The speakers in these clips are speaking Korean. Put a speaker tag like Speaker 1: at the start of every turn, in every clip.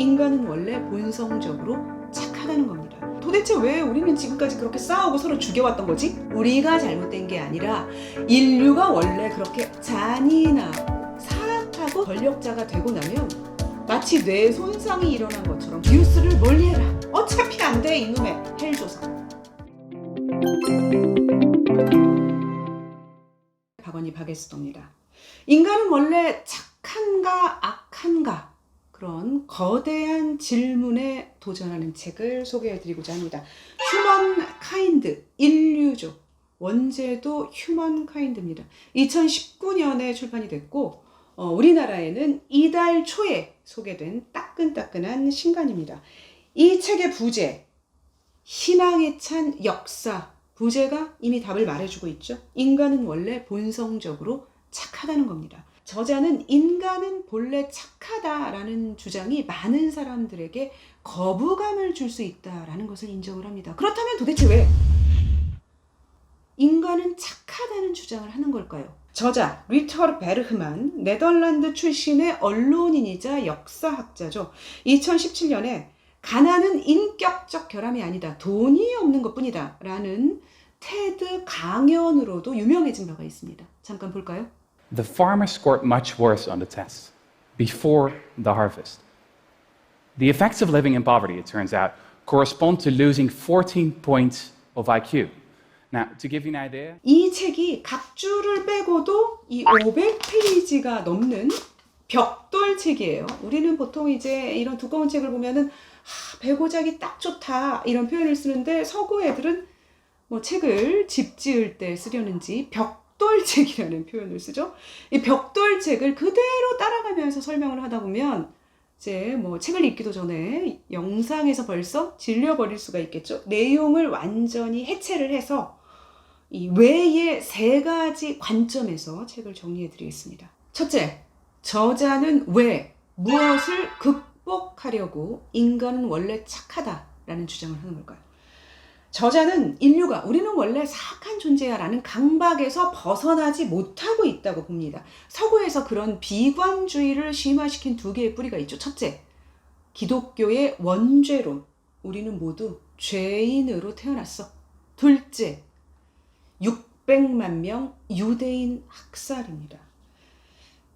Speaker 1: 인간은 원래 본성적으로 착하다는 겁니다. 도대체 왜 우리는 지금까지 그렇게 싸우고 서로 죽여왔던 거지? 우리가 잘못된 게 아니라 인류가 원래 그렇게 잔인하고 사악하고 권력자가 되고 나면 마치 뇌 손상이 일어난 것처럼 뉴스를 멀리해라. 어차피 안 돼 이놈의 헬조선. 박원희 박에스도입니다. 인간은 원래 착한가 악한가 그런 거대한 질문에 도전하는 책을 소개해드리고자 합니다. 휴먼 카인드 인류족 원제도 휴먼 카인드입니다. 2019년에 출판이 됐고 어, 우리나라에는 이달 초에 소개된 따끈따끈한 신간입니다. 이 책의 부제 희망에 찬 역사 부제가 이미 답을 말해주고 있죠. 인간은 원래 본성적으로 착하다는 겁니다. 저자는 인간은 본래 착하다라는 주장이 많은 사람들에게 거부감을 줄 수 있다라는 것을 인정을 합니다. 그렇다면 도대체 왜 인간은 착하다는 주장을 하는 걸까요? 저자 리터르 베르흐만 네덜란드 출신의 언론인이자 역사학자죠. 2017년에 가난은 인격적 결함이 아니다. 돈이 없는 것뿐이다. 라는 테드 강연으로도 유명해진 바가 있습니다. 잠깐 볼까요?
Speaker 2: The farmers scored much worse on the tests before the harvest. The effects of living in poverty, it turns out, correspond to losing 14 points of IQ. Now, to give you an idea,
Speaker 1: 이 책이 각주를 빼고도 이 500페이지가 넘는 벽돌 책이에요. 우리는 보통 이제 이런 두꺼운 책을 보면은 하, 배고작이 딱 좋다 이런 표현을 쓰는데 서구 애들은 뭐 책을 집 지을 때 쓰려는지 벽 돌책이라는 표현을 쓰죠. 이 벽돌책을 그대로 따라가면서 설명을 하다 보면 이제 뭐 책을 읽기도 전에 영상에서 벌써 질려버릴 수가 있겠죠. 내용을 완전히 해체를 해서 이 외의 세 가지 관점에서 책을 정리해 드리겠습니다. 첫째, 저자는 왜, 무엇을 극복하려고 인간은 원래 착하다라는 주장을 하는 걸까요? 저자는 인류가 우리는 원래 사악한 존재야라는 강박에서 벗어나지 못하고 있다고 봅니다. 서구에서 그런 비관주의를 심화시킨 두 개의 뿌리가 있죠. 첫째, 기독교의 원죄론. 우리는 모두 죄인으로 태어났어. 둘째, 600만 명 유대인 학살입니다.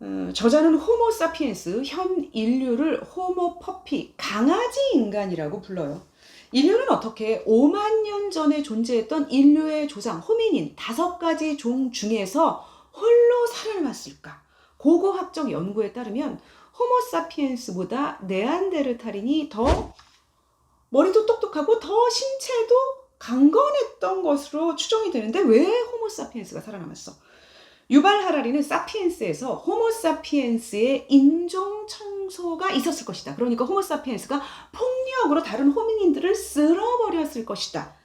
Speaker 1: 어, 저자는 호모 사피엔스, 현 인류를 호모 퍼피, 강아지 인간이라고 불러요. 인류는 어떻게 5만 년 전에 존재했던 인류의 조상, 호미닌 다섯 가지 종 중에서 홀로 살아남았을까? 고고학적 연구에 따르면 호모 사피엔스보다 네안데르탈인이 더 머리도 똑똑하고 더 신체도 강건했던 것으로 추정이 되는데 왜 호모 사피엔스가 살아남았어? 유발 하라리는 사피엔스에서 호모 사피엔스의 인종 청소가 있었을 것이다. 그러니까 호모 사피엔스가 폭력으로 다른 호미닌들을 쓸어버렸을 것이다.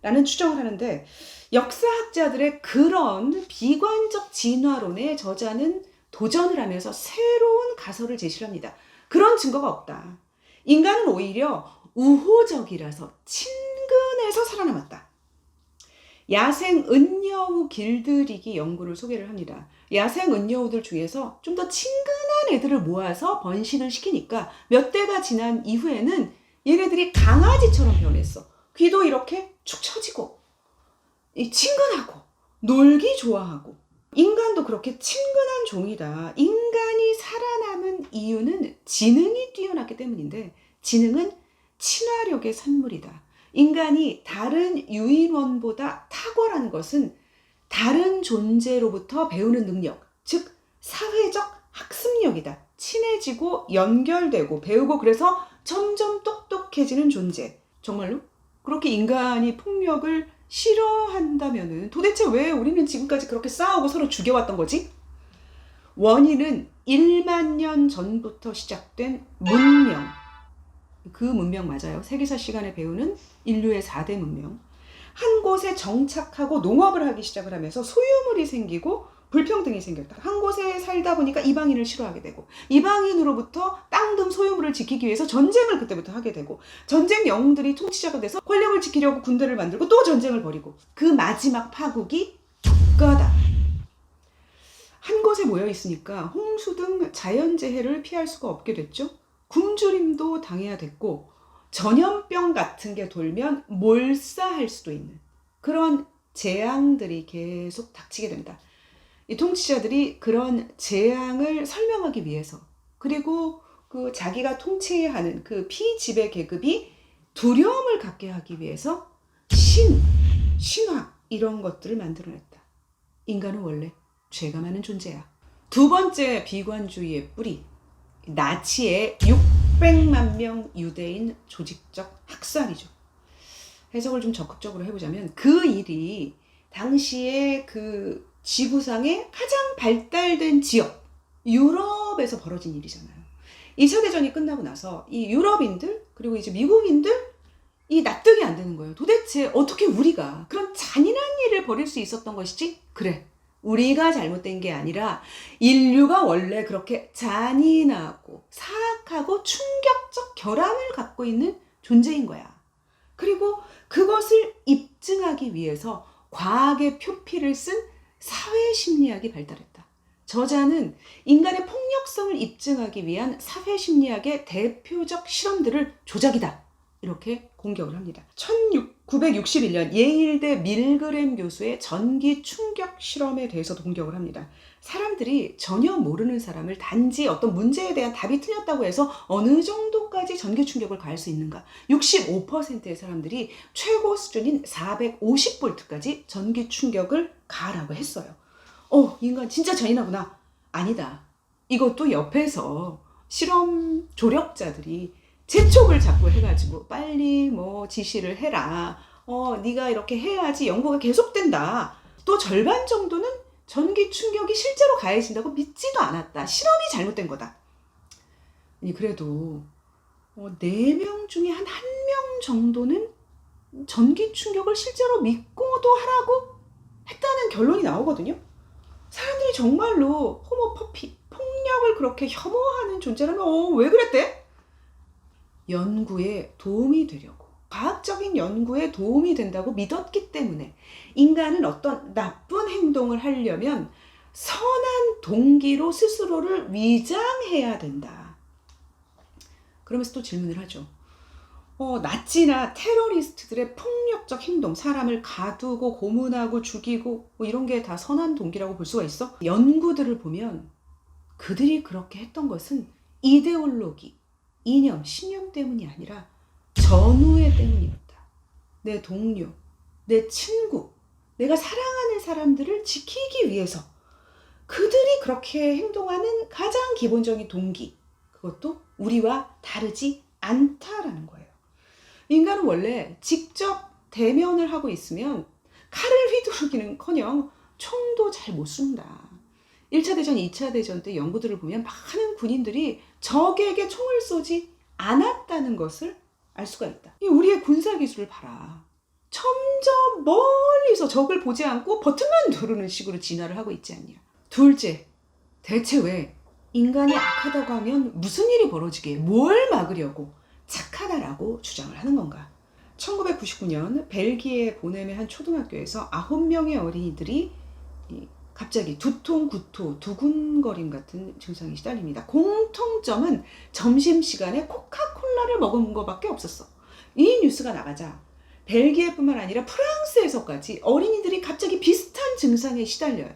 Speaker 1: 라는 추정을 하는데 역사학자들의 그런 비관적 진화론에 저자는 도전을 하면서 새로운 가설을 제시합니다. 그런 증거가 없다. 인간은 오히려 우호적이라서 친근해서 살아남았다. 야생 은여우 길들이기 연구를 소개를 합니다. 야생 은여우들 중에서 좀 더 친근한 애들을 모아서 번식을 시키니까 몇 대가 지난 이후에는 얘네들이 강아지처럼 변했어. 귀도 이렇게 축 처지고, 이 친근하고, 놀기 좋아하고. 인간도 그렇게 친근한 종이다. 인간이 살아남은 이유는 지능이 뛰어났기 때문인데, 지능은 친화력의 산물이다. 인간이 다른 유인원보다 탁월한 것은 다른 존재로부터 배우는 능력, 즉 사회적 학습력이다. 친해지고 연결되고 배우고 그래서 점점 똑똑해지는 존재. 정말로? 그렇게 인간이 폭력을 싫어한다면은 도대체 왜 우리는 지금까지 그렇게 싸우고 서로 죽여왔던 거지? 원인은 1만 년 전부터 시작된 문명. 그 문명 맞아요. 세계사 시간에 배우는 인류의 4대 문명. 한 곳에 정착하고 농업을 하기 시작을 하면서 소유물이 생기고 불평등이 생겼다. 한 곳에 살다 보니까 이방인을 싫어하게 되고 이방인으로부터 땅등 소유물을 지키기 위해서 전쟁을 그때부터 하게 되고 전쟁 영웅들이 통치자가 돼서 권력을 지키려고 군대를 만들고 또 전쟁을 벌이고 그 마지막 파국이 국가다. 한 곳에 모여 있으니까 홍수 등 자연재해를 피할 수가 없게 됐죠. 굶주림도 당해야 됐고 전염병 같은 게 돌면 몰사할 수도 있는 그런 재앙들이 계속 닥치게 된다. 이 통치자들이 그런 재앙을 설명하기 위해서 그리고 그 자기가 통치해야 하는 그 피지배 계급이 두려움을 갖게 하기 위해서 신, 신화 이런 것들을 만들어냈다. 인간은 원래 죄가 많은 존재야. 두 번째 비관주의의 뿌리 나치의 600만 명 유대인 조직적 학살이죠. 해석을 좀 적극적으로 해보자면 그 일이 당시에 그 지구상의 가장 발달된 지역 유럽에서 벌어진 일이잖아요. 2차 대전이 끝나고 나서 이 유럽인들 그리고 이제 미국인들 이 납득이 안 되는 거예요. 도대체 어떻게 우리가 그런 잔인한 일을 벌일 수 있었던 것이지? 그래. 우리가 잘못된 게 아니라 인류가 원래 그렇게 잔인하고 사악하고 충격적 결함을 갖고 있는 존재인 거야. 그리고 그것을 입증하기 위해서 과학의 표피를 쓴 사회 심리학이 발달했다. 저자는 인간의 폭력성을 입증하기 위한 사회 심리학의 대표적 실험들을 조작이다. 이렇게 공격을 합니다. 1961년 예일대 밀그램 교수의 전기 충격 실험에 대해서도 공격을 합니다. 사람들이 전혀 모르는 사람을 단지 어떤 문제에 대한 답이 틀렸다고 해서 어느 정도까지 전기 충격을 가할 수 있는가? 65%의 사람들이 최고 수준인 450볼트까지 전기 충격을 가하라고 했어요. 어, 인간 진짜 잔인하구나. 아니다. 이것도 옆에서 실험 조력자들이 재촉을 자꾸 해가지고 빨리 뭐 지시를 해라. 어, 네가 이렇게 해야지 연구가 계속된다. 또 절반 정도는 전기 충격이 실제로 가해진다고 믿지도 않았다. 실험이 잘못된 거다. 아니 그래도 어, 4명 중에 한 한 명 정도는 전기 충격을 실제로 믿고도 하라고 했다는 결론이 나오거든요. 사람들이 정말로 호모 퍼피, 폭력을 그렇게 혐오하는 존재라면 어, 왜 그랬대? 연구에 도움이 되려고 과학적인 연구에 도움이 된다고 믿었기 때문에 인간은 어떤 나쁜 행동을 하려면 선한 동기로 스스로를 위장해야 된다. 그러면서 또 질문을 하죠. 어, 나치나 테러리스트들의 폭력적 행동, 사람을 가두고 고문하고 죽이고 뭐 이런 게 다 선한 동기라고 볼 수가 있어? 연구들을 보면 그들이 그렇게 했던 것은 이데올로기, 이념, 신념 때문이 아니라 전우애 때문이었다. 내 동료, 내 친구, 내가 사랑하는 사람들을 지키기 위해서 그들이 그렇게 행동하는 가장 기본적인 동기, 그것도 우리와 다르지 않다라는 거예요. 인간은 원래 직접 대면을 하고 있으면 칼을 휘두르기는 커녕 총도 잘 못 쏜다. 1차 대전, 2차 대전 때 연구들을 보면 많은 군인들이 적에게 총을 쏘지 않았다는 것을 알 수가 있다. 이 우리의 군사 기술을 봐라. 점점 멀리서 적을 보지 않고 버튼만 누르는 식으로 진화를 하고 있지 않냐. 둘째, 대체 왜 인간이 악하다고 하면 무슨 일이 벌어지게 뭘 막으려고 착하다라고 주장을 하는 건가? 1999년 벨기에 보넴의 한 초등학교에서 9명의 어린이들이 이 갑자기 두통, 구토, 두근거림 같은 증상이 시달립니다. 공통점은 점심시간에 코카콜라를 먹은 것밖에 없었어. 이 뉴스가 나가자 벨기에뿐만 아니라 프랑스에서까지 어린이들이 갑자기 비슷한 증상에 시달려요.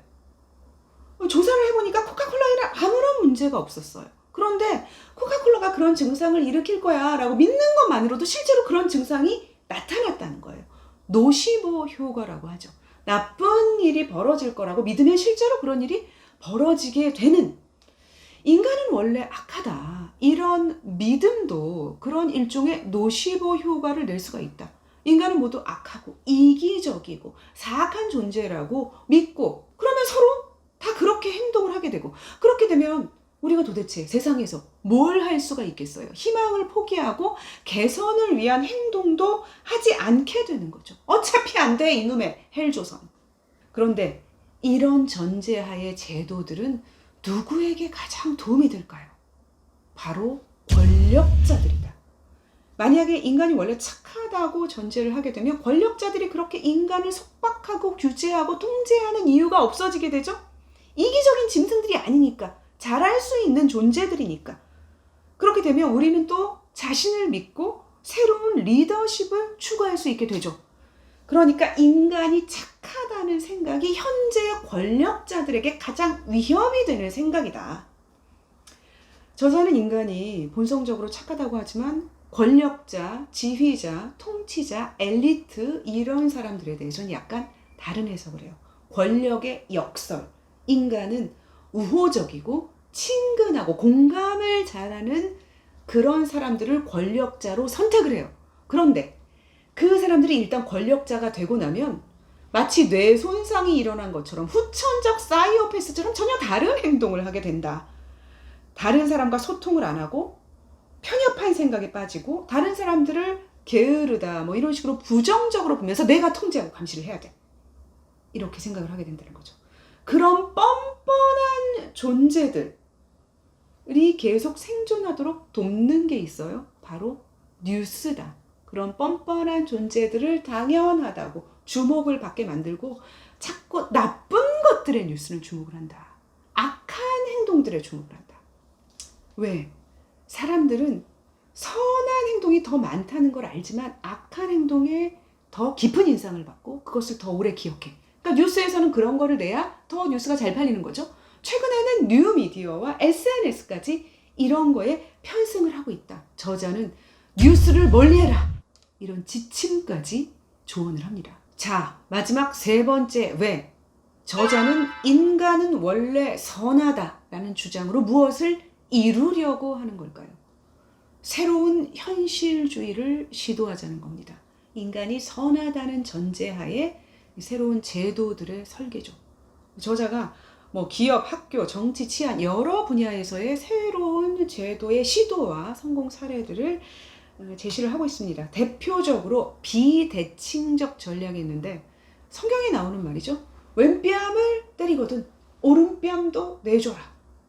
Speaker 1: 조사를 해보니까 코카콜라에는 아무런 문제가 없었어요. 그런데 코카콜라가 그런 증상을 일으킬 거야 라고 믿는 것만으로도 실제로 그런 증상이 나타났다는 거예요. 노시보 효과라고 하죠. 나쁜 일이 벌어질 거라고 믿으면 실제로 그런 일이 벌어지게 되는 인간은 원래 악하다. 이런 믿음도 그런 일종의 노시보 효과를 낼 수가 있다. 인간은 모두 악하고 이기적이고 사악한 존재라고 믿고 그러면 서로 다 그렇게 행동을 하게 되고 그렇게 되면 우리가 도대체 세상에서 뭘 할 수가 있겠어요? 희망을 포기하고 개선을 위한 행동도 하지 않게 되는 거죠. 어차피 안 돼, 이놈의 헬조선. 그런데 이런 전제하의 제도들은 누구에게 가장 도움이 될까요? 바로 권력자들이다. 만약에 인간이 원래 착하다고 전제를 하게 되면 권력자들이 그렇게 인간을 속박하고 규제하고 통제하는 이유가 없어지게 되죠? 이기적인 짐승들이 아니니까. 잘할 수 있는 존재들이니까. 그렇게 되면 우리는 또 자신을 믿고 새로운 리더십을 추구할 수 있게 되죠. 그러니까 인간이 착하다는 생각이 현재 권력자들에게 가장 위험이 되는 생각이다. 저자는 인간이 본성적으로 착하다고 하지만 권력자, 지휘자, 통치자, 엘리트 이런 사람들에 대해서는 약간 다른 해석을 해요. 권력의 역설. 인간은 우호적이고 친근하고 공감을 잘하는 그런 사람들을 권력자로 선택을 해요. 그런데 그 사람들이 일단 권력자가 되고 나면 마치 뇌 손상이 일어난 것처럼 후천적 사이오패스처럼 전혀 다른 행동을 하게 된다. 다른 사람과 소통을 안 하고 편협한 생각에 빠지고 다른 사람들을 게으르다 뭐 이런 식으로 부정적으로 보면서 내가 통제하고 감시를 해야 돼. 이렇게 생각을 하게 된다는 거죠. 그런 뻔뻔한 존재들이 계속 생존하도록 돕는 게 있어요. 바로 뉴스다. 그런 뻔뻔한 존재들을 당연하다고 주목을 받게 만들고 자꾸 나쁜 것들의 뉴스를 주목을 한다. 악한 행동들에 주목을 한다. 왜? 사람들은 선한 행동이 더 많다는 걸 알지만 악한 행동에 더 깊은 인상을 받고 그것을 더 오래 기억해. 그러니까 뉴스에서는 그런 거를 내야 더 뉴스가 잘 팔리는 거죠. 최근에는 뉴미디어와 SNS까지 이런 거에 편승을 하고 있다. 저자는 뉴스를 멀리해라. 이런 지침까지 조언을 합니다. 자, 마지막 세 번째 왜? 저자는 인간은 원래 선하다라는 주장으로 무엇을 이루려고 하는 걸까요? 새로운 현실주의를 시도하자는 겁니다. 인간이 선하다는 전제하에 새로운 제도들의 설계죠. 저자가 뭐 기업, 학교, 정치, 치안 여러 분야에서의 새로운 제도의 시도와 성공 사례들을 어, 제시를 하고 있습니다. 대표적으로 비대칭적 전략이 있는데 성경에 나오는 말이죠. 왼뺨을 때리거든 오른뺨도 내줘라.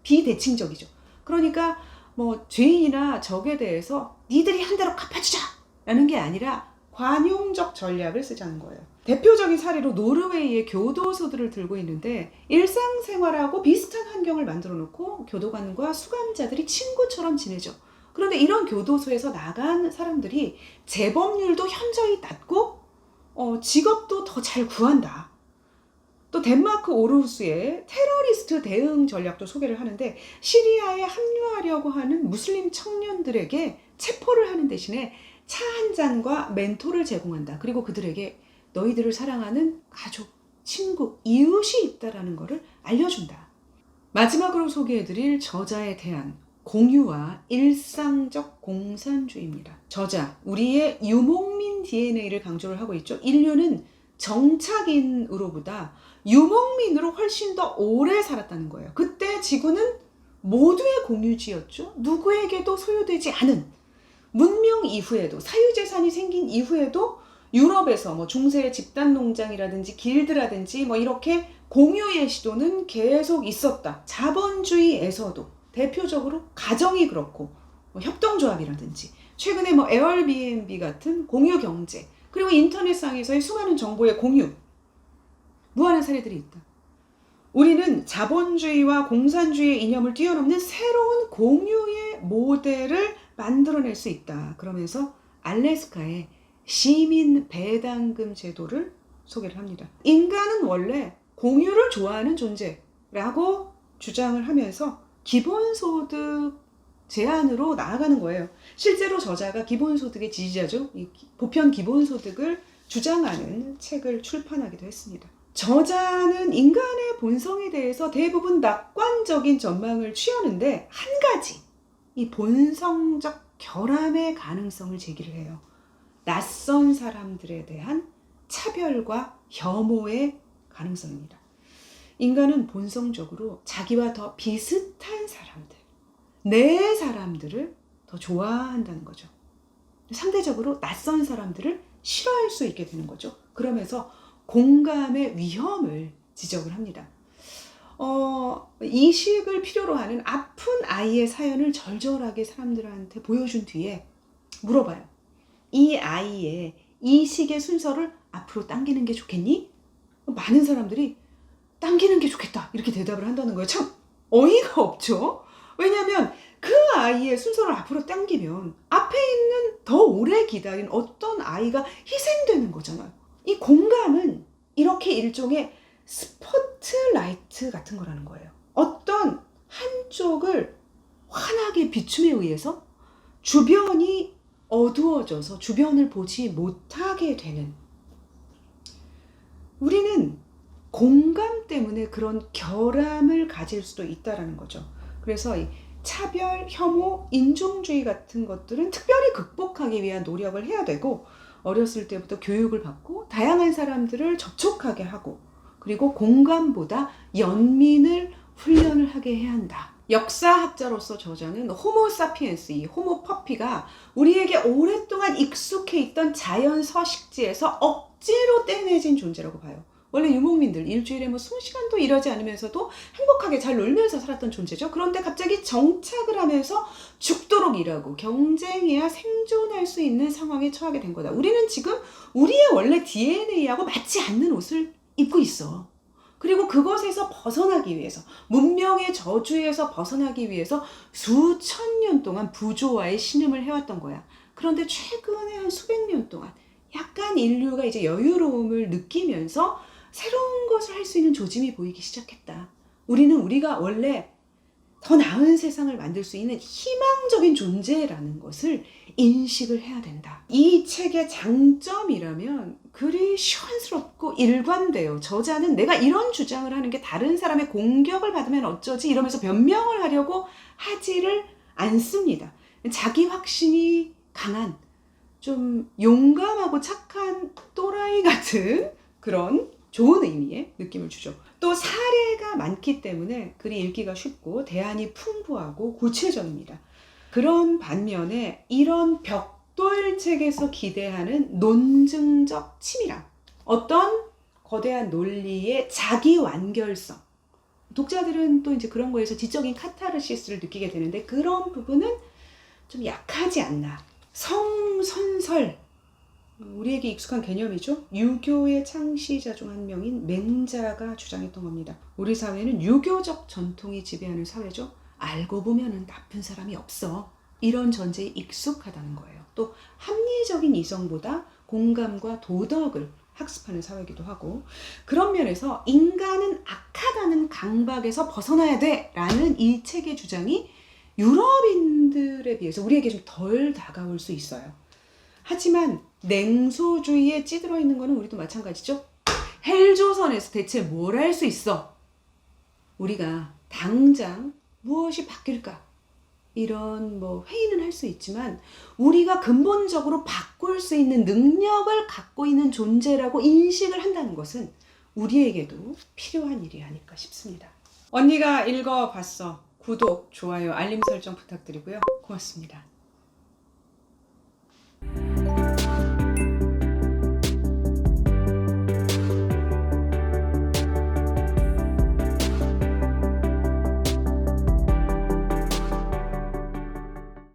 Speaker 1: 비대칭적이죠. 그러니까 뭐 죄인이나 적에 대해서 니들이 한 대로 갚아주자 라는 게 아니라 관용적 전략을 쓰자는 거예요. 대표적인 사례로 노르웨이의 교도소들을 들고 있는데 일상생활하고 비슷한 환경을 만들어 놓고 교도관과 수감자들이 친구처럼 지내죠. 그런데 이런 교도소에서 나간 사람들이 재범률도 현저히 낮고 어, 직업도 더 잘 구한다. 또 덴마크 오르후스의 테러리스트 대응 전략도 소개를 하는데 시리아에 합류하려고 하는 무슬림 청년들에게 체포를 하는 대신에 차 한 잔과 멘토를 제공한다. 그리고 그들에게 너희들을 사랑하는 가족, 친구, 이웃이 있다라는 것을 알려준다. 마지막으로 소개해드릴 저자에 대한 공유와 일상적 공산주의입니다. 저자, 우리의 유목민 DNA를 강조를 하고 있죠. 인류는 정착인으로보다 유목민으로 훨씬 더 오래 살았다는 거예요. 그때 지구는 모두의 공유지였죠. 누구에게도 소유되지 않은 문명 이후에도 사유재산이 생긴 이후에도 유럽에서 뭐 중세 집단 농장이라든지 길드라든지 뭐 이렇게 공유의 시도는 계속 있었다. 자본주의에서도 대표적으로 가정이 그렇고 뭐 협동조합이라든지 최근에 뭐 에어비앤비 같은 공유 경제 그리고 인터넷상에서의 수많은 정보의 공유 무한한 사례들이 있다. 우리는 자본주의와 공산주의의 이념을 뛰어넘는 새로운 공유의 모델을 만들어낼 수 있다. 그러면서 알래스카의 시민 배당금 제도를 소개를 합니다. 인간은 원래 공유를 좋아하는 존재라고 주장을 하면서 기본소득 제안으로 나아가는 거예요. 실제로 저자가 기본소득의 지지자죠. 이 보편 기본소득을 주장하는 책을 출판하기도 했습니다. 저자는 인간의 본성에 대해서 대부분 낙관적인 전망을 취하는데 한 가지 이 본성적 결함의 가능성을 제기를 해요. 낯선 사람들에 대한 차별과 혐오의 가능성입니다. 인간은 본성적으로 자기와 더 비슷한 사람들, 내 사람들을 더 좋아한다는 거죠. 상대적으로 낯선 사람들을 싫어할 수 있게 되는 거죠. 그러면서 공감의 위험을 지적을 합니다. 어, 이식을 필요로 하는 아픈 아이의 사연을 절절하게 사람들한테 보여준 뒤에 물어봐요. 이 아이의 이 식의 순서를 앞으로 당기는 게 좋겠니? 많은 사람들이 당기는 게 좋겠다. 이렇게 대답을 한다는 거예요. 참 어이가 없죠? 왜냐하면 그 아이의 순서를 앞으로 당기면 앞에 있는 더 오래 기다린 어떤 아이가 희생되는 거잖아요. 이 공감은 이렇게 일종의 스포트라이트 같은 거라는 거예요. 어떤 한쪽을 환하게 비춤에 의해서 주변이 어두워져서 주변을 보지 못하게 되는 우리는 공감 때문에 그런 결함을 가질 수도 있다라는 거죠. 그래서 이 차별, 혐오, 인종주의 같은 것들은 특별히 극복하기 위한 노력을 해야 되고 어렸을 때부터 교육을 받고 다양한 사람들을 접촉하게 하고 그리고 공감보다 연민을 훈련을 하게 해야 한다. 역사학자로서 저자는 호모사피엔스, 이 호모퍼피가 우리에게 오랫동안 익숙해 있던 자연 서식지에서 억지로 떼내진 존재라고 봐요. 원래 유목민들 일주일에 뭐 20시간도 일하지 않으면서도 행복하게 잘 놀면서 살았던 존재죠. 그런데 갑자기 정착을 하면서 죽도록 일하고 경쟁해야 생존할 수 있는 상황에 처하게 된 거다. 우리는 지금 우리의 원래 DNA하고 맞지 않는 옷을 입고 있어. 그리고 그것에서 벗어나기 위해서 문명의 저주에서 벗어나기 위해서 수천 년 동안 부조와의 신음을 해왔던 거야. 그런데 최근에 한 수백 년 동안 약간 인류가 이제 여유로움을 느끼면서 새로운 것을 할 수 있는 조짐이 보이기 시작했다. 우리는 우리가 원래 더 나은 세상을 만들 수 있는 희망적인 존재라는 것을 인식을 해야 된다. 이 책의 장점이라면 글이 시원스럽고 일관돼요. 저자는 내가 이런 주장을 하는 게 다른 사람의 공격을 받으면 어쩌지 이러면서 변명을 하려고 하지를 않습니다. 자기 확신이 강한 좀 용감하고 착한 또라이 같은 그런 좋은 의미의 느낌을 주죠. 또 사례가 많기 때문에 글이 읽기가 쉽고 대안이 풍부하고 구체적입니다. 그런 반면에 이런 벽 돌책에서 기대하는 논증적 치밀함, 어떤 거대한 논리의 자기 완결성, 독자들은 또 이제 그런 거에서 지적인 카타르시스를 느끼게 되는데 그런 부분은 좀 약하지 않나. 성선설, 우리에게 익숙한 개념이죠. 유교의 창시자 중 한 명인 맹자가 주장했던 겁니다. 우리 사회는 유교적 전통이 지배하는 사회죠. 알고 보면은 나쁜 사람이 없어. 이런 전제에 익숙하다는 거예요. 또 합리적인 이성보다 공감과 도덕을 학습하는 사회이기도 하고 그런 면에서 인간은 악하다는 강박에서 벗어나야 돼라는 이 책의 주장이 유럽인들에 비해서 우리에게 좀 덜 다가올 수 있어요. 하지만 냉소주의에 찌들어 있는 거는 우리도 마찬가지죠. 헬조선에서 대체 뭘 할 수 있어? 우리가 당장 무엇이 바뀔까? 이런 뭐 회의는 할 수 있지만 우리가 근본적으로 바꿀 수 있는 능력을 갖고 있는 존재라고 인식을 한다는 것은 우리에게도 필요한 일이 아닐까 싶습니다. 언니가 읽어봤어. 구독, 좋아요, 알림 설정 부탁드리고요. 고맙습니다.